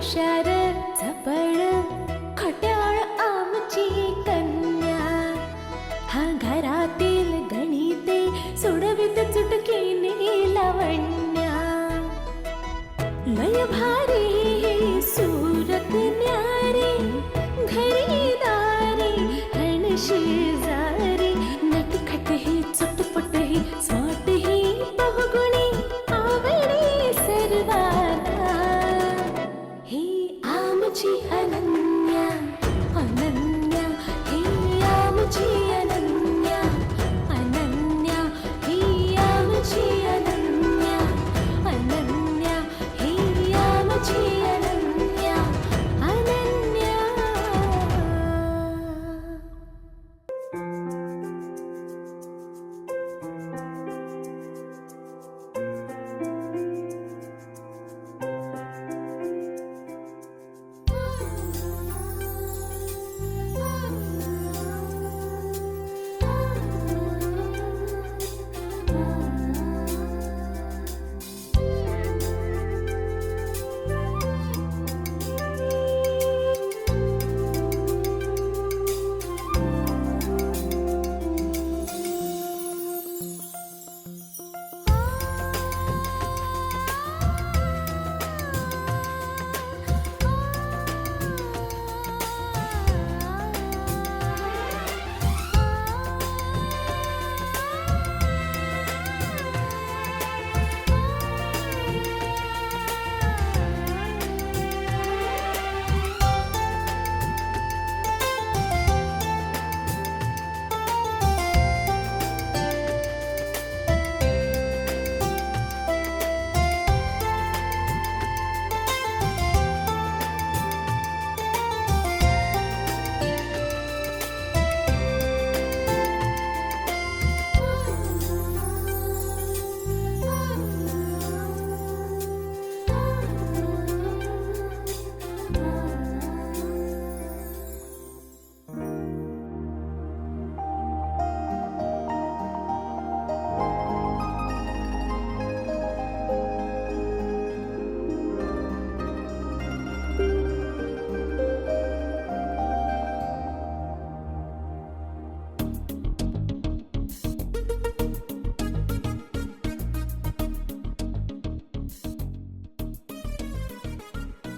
shadow.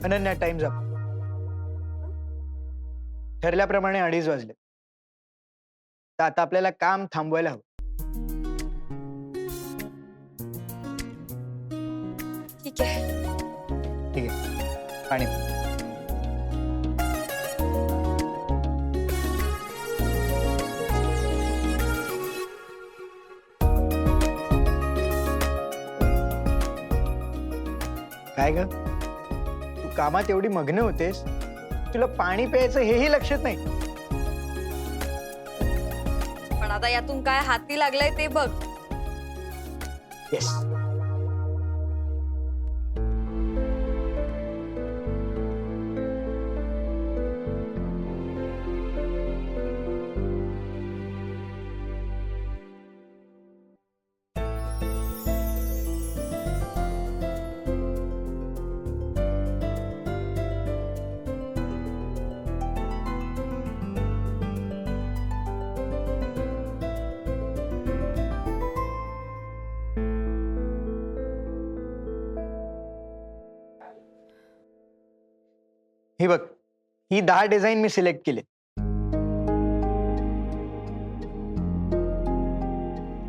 Ananya times up ठरल्याप्रमाणे अडीच वाजले. तर आता आपल्याला काम थांबवायला हवं. ठीक आहे. ठीक आहे. पाणी. काय ग? कामात एवढी मग्न होतेस? तुला पाणी प्यायचं हेही लक्षात नाही. पण आता यातून काय हाती लागलंय ते बघ. येस ही दहा डिझाईन मी सिलेक्ट केले.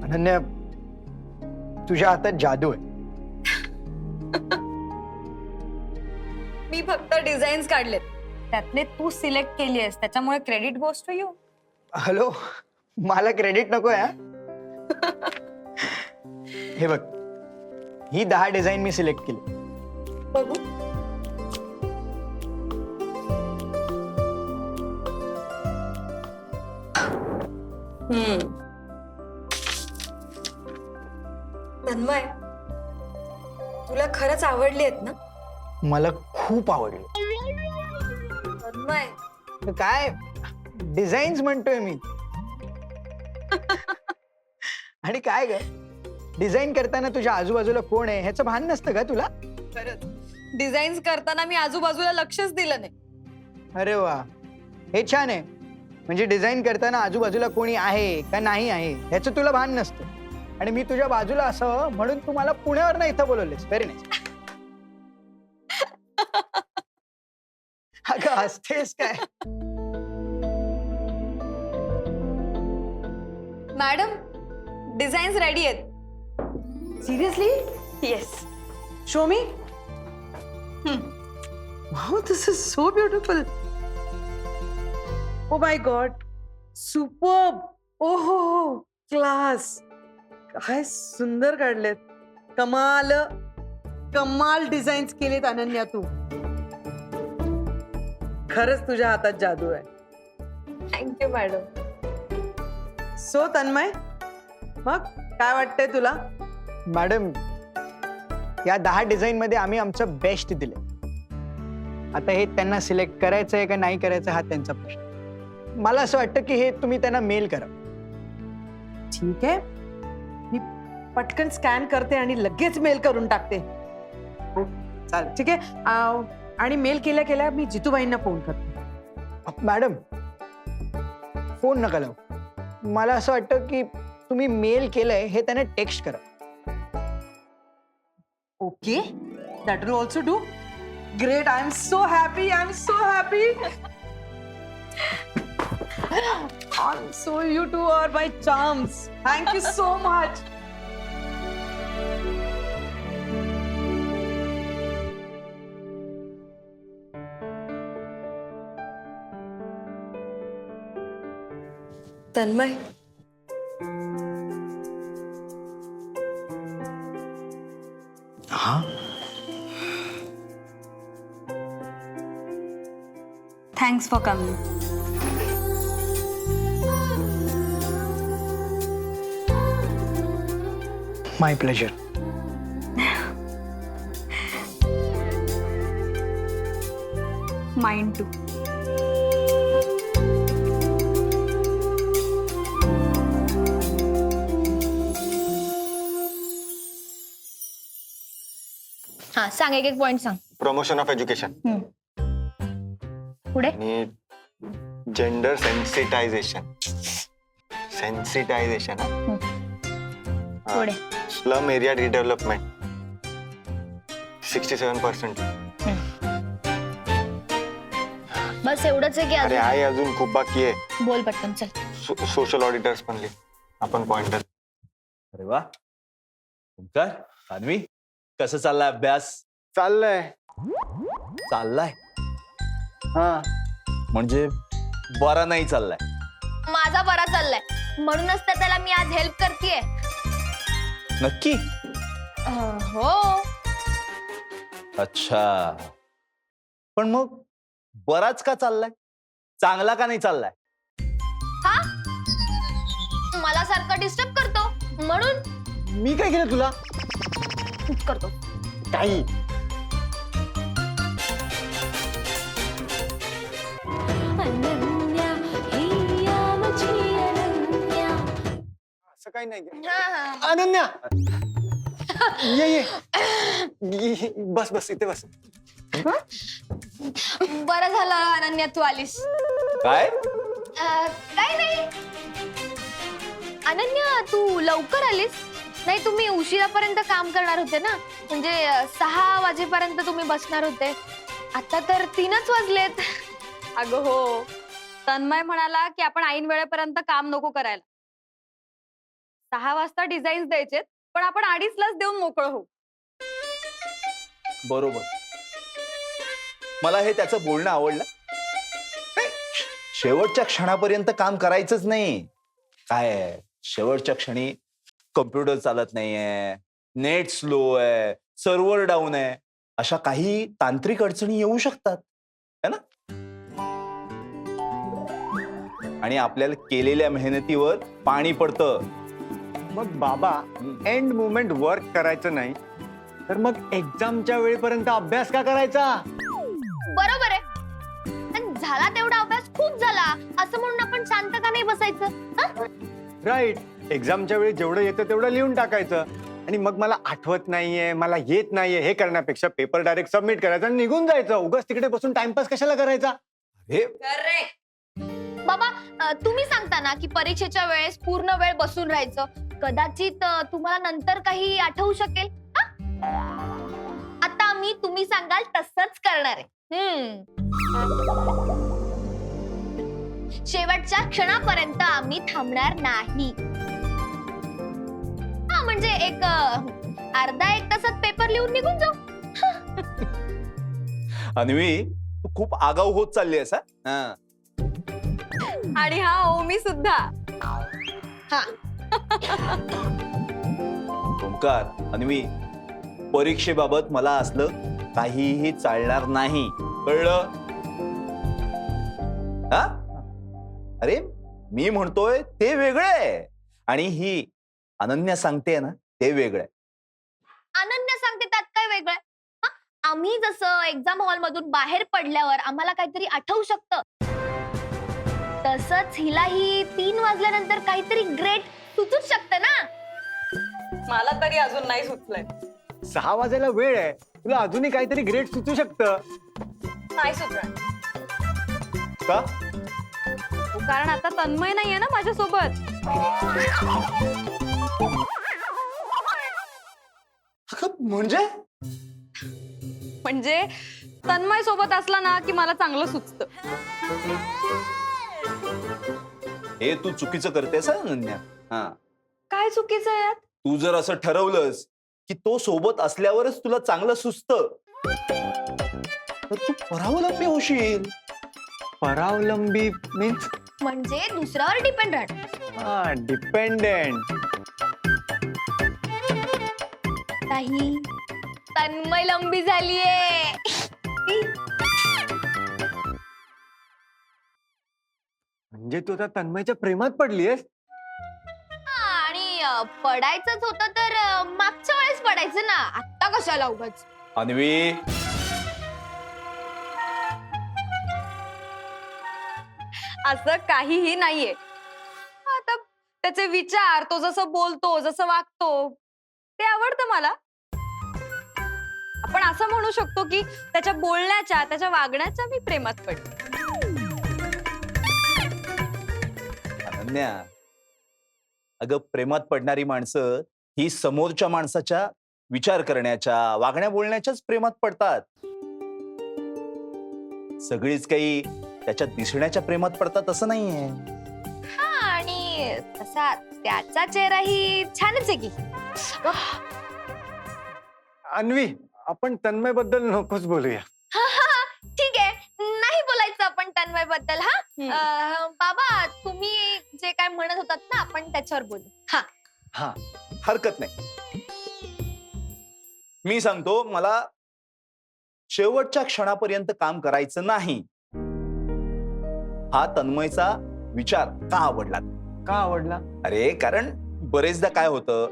अनन्या तुझ्या हातात जादू आहे. मी फक्त डिझाईन्स काढलेत. त्यातले तू सिलेक्ट केली आहेस त्याच्यामुळे credit goes to you. Hello मला क्रेडिट नको आहे हे बघ ही दहा डिझाईन मी सिलेक्ट केली. बघू. तन्मय तुला खरंच आवडली आहेत ना? मला खूप आवडली. तन्मय. काय? डिझाईन्स म्हणतोय मी. आणि काय ग? डिझाईन करताना तुझ्या आजूबाजूला कोण आहे? ह्याचं भान नसतं का तुला? खरंच. डिझाईन्स करताना मी आजूबाजूला लक्षच दिलं नाही. अरे वा. हे छान आहे. म्हणजे डिझाईन करताना आजूबाजूला कोणी आहे का नाही आहे ह्याचं तुला भान नसतं. आणि मी तुझ्या बाजूला असावं म्हणून तू मला पुण्यावर ना इथं बोलवलेस व्हेरी नाईस अगं हसतेस काय? मॅडम डिझाईन्स रेडी आहेत. Seriously yes show me wow this is so beautiful oh my God super ओ हो हो क्लास काय सुंदर काढलेत. कमाल. कमाल डिझाईन्स केलेत अनन्या तू. खरंच तुझ्या हातात जादू आहे. थँक्यू मॅडम सो तन्मय मग काय वाटतंय तुला? मॅडम या दहा डिझाईन मध्ये आम्ही आमचं बेस्ट दिले आता हे त्यांना सिलेक्ट करायचं आहे का नाही करायचं हा त्यांचा प्रश्न. मला असं वाटतं की हे तुम्ही त्यांना मेल करा. ठीक आहे. मी पटकन स्कॅन करते आणि लगेच मेल करून टाकते. चालेल ठीक आहे. आणि मेल केल्या केल्या मी जितूबाईंना फोन करते. मॅडम फोन नका लावू. मला असं वाटतं की तुम्ही मेल केलंय हे त्यांना टेक्स्ट करा. Okay that will also do great I am so happy I am so happy I'm so you two are my charms. Thank you so much. Tanmay Thanks for coming. My pleasure mind to हा सांग एक एक point सांग promotion of education पुढे? आणि gender sensitisation sensitization पुढे slum area redevelopment sixty seven percent बस एवढंच आहे की अरे अजून आहे अजून खूप बाकी आहे. बोल पटकन चल. सोशल ऑडिटर्स पण लिह आपण पॉइंटर अरे वा. ओंकार सान्वी कसं चाललाय अभ्यास? चाललंय. चाललाय? हा. म्हणजे बरा नाही चाललाय. माझा बरा चाललाय. म्हणूनच तर त्याला मी आज हेल्प करतेय. नक्की? हो. अच्छा. पण मग बराच का चाललाय? चांगला का नाही चाललाय? हा? मला सारखा डिस्टर्ब करतो. म्हणून? मी काय केलं तुला? करतो. काही. असं काही नाही. हा, हा. अनन्या! ये ये. ये, बस बस इथे बस. बरं झालं अनन्या तू आलीस. काय? अं, काय नाही. अनन्या तू लवकर आलीस. नाही तुम्ही उशिरापर्यंत काम करणार होते ना? म्हणजे अं, सहा वाजेपर्यंत तुम्ही बसणार होते. आता तर तीनच वाजलेत. अगं हो. तन्मय म्हणाला की आपण ऐन वेळेपर्यंत काम नको करायला. सहा वाजता डिझाईन्स द्यायचेत पण आपण अडीच लाच देऊन मोकळं होऊ. बरोबर. मला हे त्याचं बोलणं आवडलं. शेवटच्या क्षणापर्यंत काम करायचंच नाही. काय शेवटच्या क्षणी कम्प्युटर चालत नाहीये नेट स्लो आहे सर्व्हर डाऊन आहे अशा काही तांत्रिक अडचणी येऊ शकतात है ना? आणि आपल्याला केलेल्या मेहनतीवर पाणी पडतं. मग बाबा एंड मुवमेंट वर्क करायचं नाही तर मग एक्झामच्या वेळेपर्यंत अभ्यास का करायचा? बरोबर आहे. पण झाला तेवढा अभ्यास खूप झाला. असं म्हणून आपण शांत का नाही बसायचं? हं? राईट एक्झामच्या वेळी जेवढं येतं तेवढं लिहून टाकायचं. आणि मग मला आठवत नाहीये मला येत नाहीये हे करण्यापेक्षा पेपर डायरेक्ट सबमिट करायचा आणि निघून जायचं. उगाच तिकडे बसून टाइमपास कशाला करायचा? हे बाबा अ, तुम्ही सांगता ना की परीक्षेच्या वेळेस पूर्ण वेळ बसून राहायचं. कदाचित अ, तुम्हाला नंतर काही आठवू शकेल? हा? आता मी तुम्ही सांगाल तसंच करणार आहे. हम्म. शेवटच्या क्षणापर्यंत आम्ही थांबणार नाही. हा म्हणजे एक अ, अर्धा एक तासात पेपर लिहून निघून जाऊ. अन्वी तू खूप आगाऊ होत चालली आहेस हा? हा आणि हा ओमी सुद्धा. ओंकार अन्वी परीक्षेबाबत मला असलं काहीही चालणार नाही. कळलं? हा? अरे मी म्हणतोय ते वेगळं. आहे आणि ही अनन्या सांगते ना ते वेगळं. आहे अनन्या सांगते त्यात काय वेगळं? हा? आम्ही जसं एक्झाम हॉल मधून बाहेर पडल्यावर आम्हाला काहीतरी आठवू शकतं. तसंच हिलाही तीन वाजल्यानंतर काहीतरी ग्रेट सुचूच शकतं ना? मला तरी अजून नाही सुचलंय. सहा वाजायला वेळ आहे. तुला अजूनही काहीतरी ग्रेट सुचू शकतं. नाही सुचणार. का? कारण आता तन्मय नाहीये ना माझ्यासोबत. अगं, म्हणजे? म्हणजे तन्मय सोबत असला ना की मला चांगलं सुचतं. हे तू चुकीचं करतेस हा, अनन्या हा. काय चुकीचं आहे यात? तू जर असं ठरवलंस की तो सोबत असल्यावरच तुला चांगलं सुचत तर तू परावलंबी होशील. परावलंबी मीन्स म्हणजे दुसऱ्यावर डिपेंड हा डिपेंडेंट नाही तन्मय लंबी झालीये. म्हणजे तू आता तन्मयच्या प्रेमात पडलीयस? पडायचंच होतं तर अ, मागच्या वेळेस पडायचं ना? आत्ता कशाला उगाच? अन्वी! असं काहीही नाहीये. आता त्याचे विचार तो जसं बोलतो जसं वागतो ते आवडतं मला. आपण असं म्हणू शकतो की त्याच्या बोलण्याच्या त्याच्या वागण्याच्या मी प्रेमात पडले. अनन्या! अगं प्रेमात पडणारी माणसं ही समोरच्या माणसाच्या विचार करण्याच्या वागण्या बोलण्याच्याच प्रेमात पडतात. सगळीच काही त्याच्या दिसण्याच्या प्रेमात पडतात असं नाहीये. हा आणि तसा त्याचा चेहराही छानच आहे की. अन्वी आपण तन्मयबद्दल नकोच बोलूया. हा, हा, ठीक आहे. नाही बोलायचं आपण तन्मयबद्दल हा. अ, बाबा तुम्ही जे काय म्हणत होतात ना आपण त्याच्यावर बोलू. हा. हा. हरकत नाही. मी सांगतो मला शेवटच्या क्षणापर्यंत काम करायचं नाही. हा तन्मयचा विचार का आवडला? का आवडला? अरे कारण बरेचदा काय होतं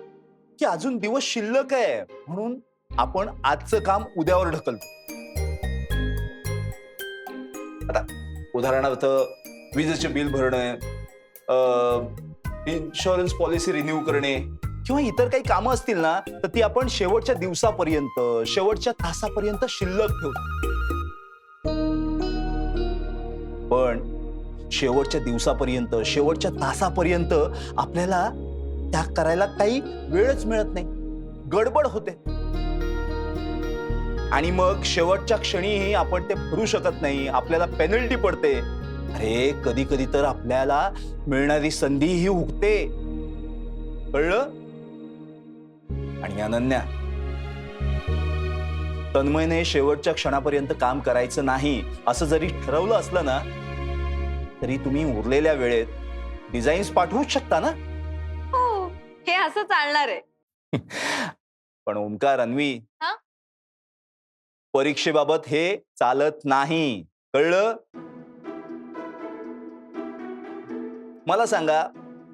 की अजून दिवस शिल्लक आहे म्हणून आपण आजचं काम उद्यावर ढकलतो. आता उदाहरणार्थ विजेचे बिल भरणे इन्शुरन्स पॉलिसी रिन्यू करणे किंवा इतर काही कामं असतील ना तर ती आपण शेवटच्या दिवसापर्यंत शेवटच्या तासापर्यंत शिल्लक ठेवतो. पण शेवटच्या दिवसापर्यंत शेवटच्या तासापर्यंत आपल्याला त्या करायला काही वेळच मिळत नाही. गडबड होते. आणि मग शेवटच्या क्षणीही आपण ते भरू शकत नाही. आपल्याला पेनल्टी पडते. अरे कधी कधी तर आपल्याला मिळणारी संधी ही हुकते. कळलं? आणि अनन्या तन्मयने शेवटच्या क्षणापर्यंत काम करायचं नाही असं जरी ठरवलं असलं ना तरी तुम्ही उरलेल्या वेळेत डिझाईन्स पाठवूच शकता ना? हो हे असं चालणार आहे. पण ओंकार अन्वी हा? परीक्षेबाबत हे चालत नाही. कळलं? मला सांगा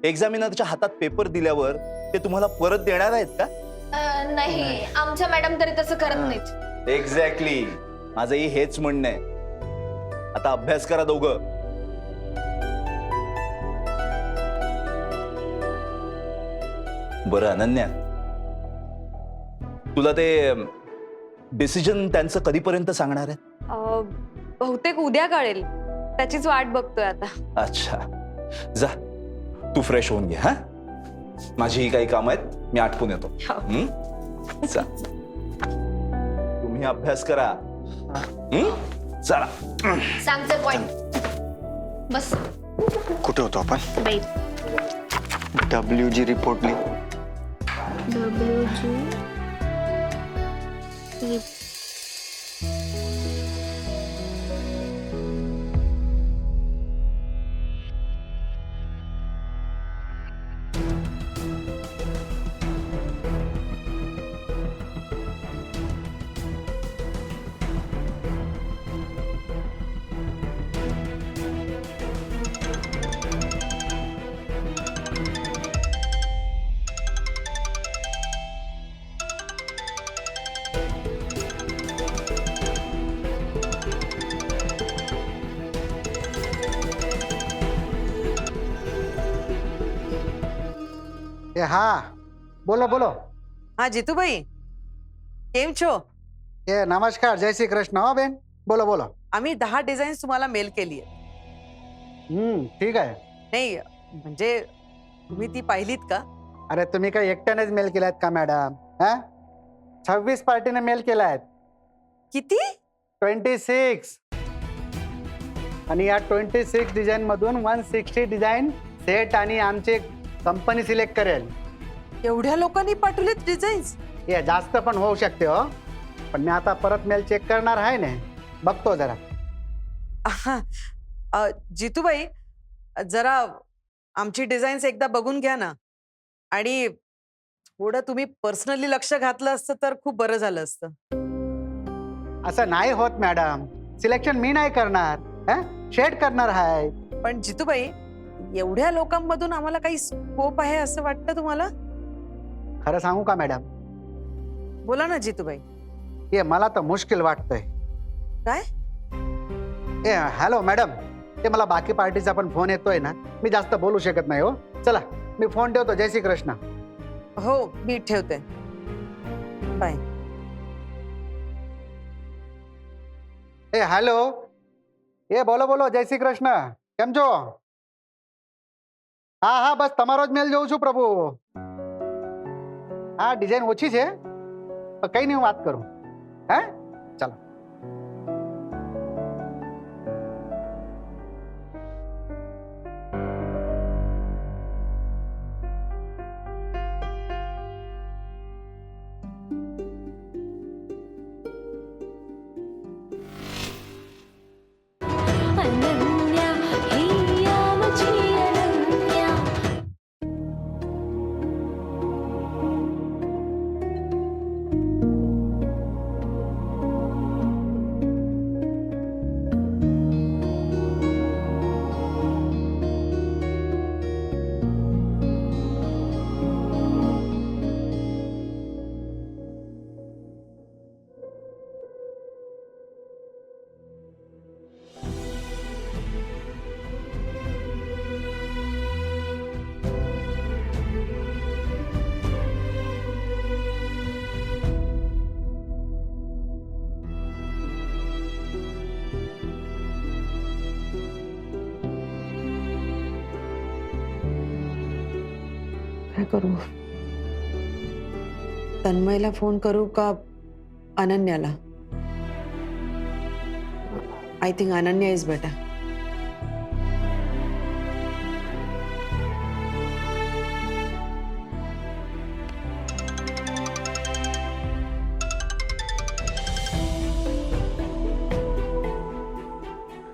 एक्झामिनरच्या हातात पेपर दिल्यावर ते तुम्हाला परत देणार आहेत का? अ, नाही. आमच्या मॅडम तरी तसं करत नाहीत. एक्झॅक्टली माझंही हेच म्हणणं आहे. आता अभ्यास करा दोघं. बरं अनन्या. तुला ते डिसिजन त्यांचं कधीपर्यंत सांगणार आहे अ, बहुतेक उद्या कळेल. त्याचीच वाट बघतोय आता. अच्छा. जा. तू फ्रेश होऊन घे हा? माझी ही काही कामं आहेत मी आटपून येतो. हो. हं? जा. तुम्ही अभ्यास करा. हं? चला. सांगते पॉइंट बस. कुठे होतो आपण? बाई. W G reportedly W G હા બોલો બોલો હા જીતુભાઈ કેમ છો એ નમસ્કાર જય શ્રી કૃષ્ણ હો બેન બોલો બોલો आम्ही दहा डिझाईन्स तुम्हाला मेल केली आहे हम्म ठीक आहे नाही म्हणजे तुम्ही ती पाहिलीत का अरे तुम्ही काही एकट्यानेच मेल केलायत का मॅडम हा सव्वीस पार्टीने मेल केलायत किती ट्वेंटी सिक्स आणि या ट्वेंटी सिक्स डिझाईन मधून वन सिक्स्टी डिझाईन सेट आणि आमची कंपनी सिलेक्ट करेल एवढ्या लोकांनी पाठवलेत डिझाईन्स हे जास्त पण होऊ शकते हो. पण मी आता परत मेल चेक करणार आहे ना. बघतो जरा. जितूबाई जरा आमची डिझाईन्स एकदा बघून घ्या ना. आणि थोडं तुम्ही पर्सनली लक्ष घातलं असतं तर खूप बरं झालं असतं. असं नाही होत मॅडम सिलेक्शन मी नाही करणार शेड करणार आहे. पण जितूबाई एवढ्या लोकांमधून आम्हाला काही स्कोप आहे असं वाटतं तुम्हाला? खरं सांगू का मॅडम बोला ना जितूबाई हे मला तर मुश्किल वाटतंय काय? ए हॅलो मॅडम ते मला बाकी पार्टीचा पण फोन येतोय ना मी जास्त बोलू शकत नाही हो चला मी फोन ठेवतो जय श्री कृष्ण हो मी ठेवते बाय એ હેલો એ બોલો બોલો જય શ્રી કૃષ્ણ કેમ છો હા હા બસ તમારો જ મેલ જોઉં છું પ્રભુ હા ડિઝાઇન ઓછી છે પણ કંઈ નહીં હું વાત કરું. હે? करू. तन्मयला फोन करू का अनन्याला? I think Ananya is better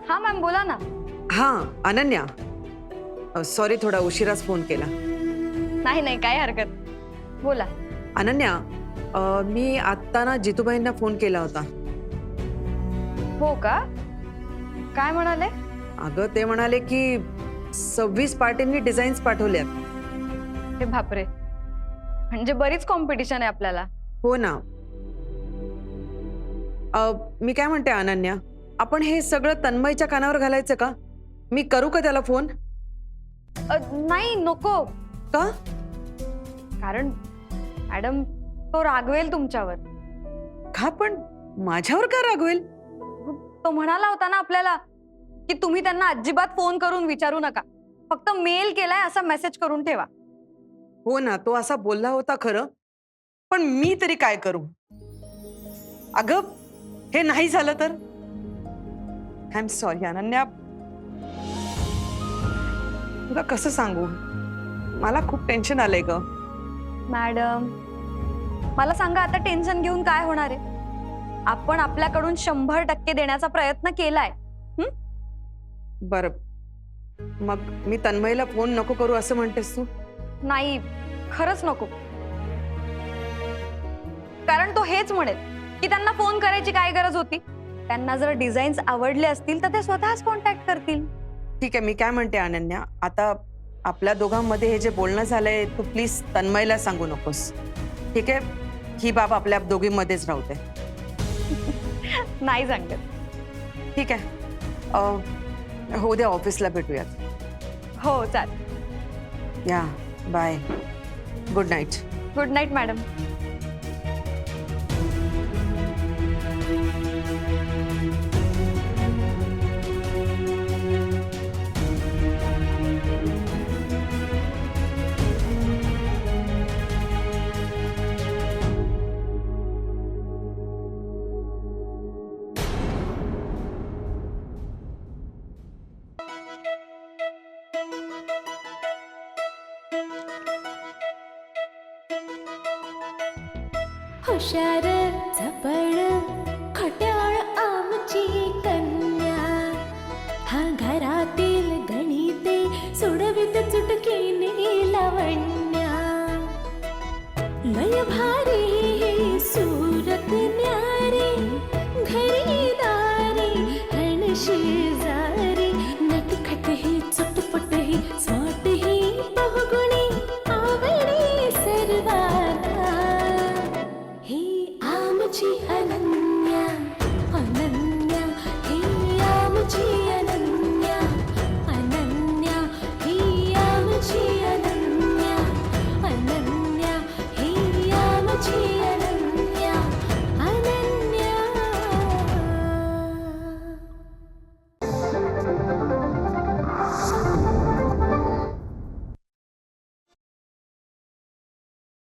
हा मॅम बोला ना. हा अनन्या. सॉरी थोडा उशिराच फोन केला. नाही नाही काय हरकत बोला. अनन्या अ, मी आत्ता ना जितूबाईंना फोन केला होता. हो का? काय म्हणाले? अगं ते म्हणाले की सव्वीस पार्टींनी डिझाईन्स पाठवल्यात. हे बापरे. म्हणजे बरीच कॉम्पिटिशन आहे आपल्याला. हो ना. अ, मी काय म्हणते अनन्या आपण हे सगळं तन्मयच्या कानावर घालायचं का? मी करू का त्याला फोन? अ, नाही नको. का? कारण मॅडम तो रागवेल तुमच्यावर. का पण माझ्यावर का रागवेल? तो म्हणाला होता ना आपल्याला की तुम्ही त्यांना अजिबात फोन करून विचारू नका. फक्त मेल केलाय असा मेसेज करून ठेवा. हो ना तो असा बोलला होता खरं. पण मी तरी काय करू? अगं हे नाही झालं तर? I am sorry Ananya. तुला कसं सांगू? मला खूप टेन्शन आलंय ग. मॅडम मला सांगा आता टेन्शन घेऊन काय होणार आहे? आपण आपल्याकडून शंभर टक्के देण्याचा प्रयत्न केलाय. बर. मग मी तन्मयला फोन नको करू असं म्हणतेस तू? नाही खरंच नको. कारण तो हेच म्हणेल की त्यांना फोन करायची काय गरज होती? त्यांना जर डिझाईन्स आवडले असतील तर ते स्वतःच कॉन्टॅक्ट करतील. ठीक आहे मी काय म्हणते अनन्या? आता आपल्या दोघांमध्ये हे जे बोलणं झालंय तू प्लीज तन्मयला सांगू नकोस. ठीक आहे? ही बाब आपल्या दोघींमध्येच राहू दे. नाही सांगत. ठीक आहे. अं, हो उद्या ऑफिसला भेटूयात. हो चालेल. या bye. Good night. Good night madam. shadow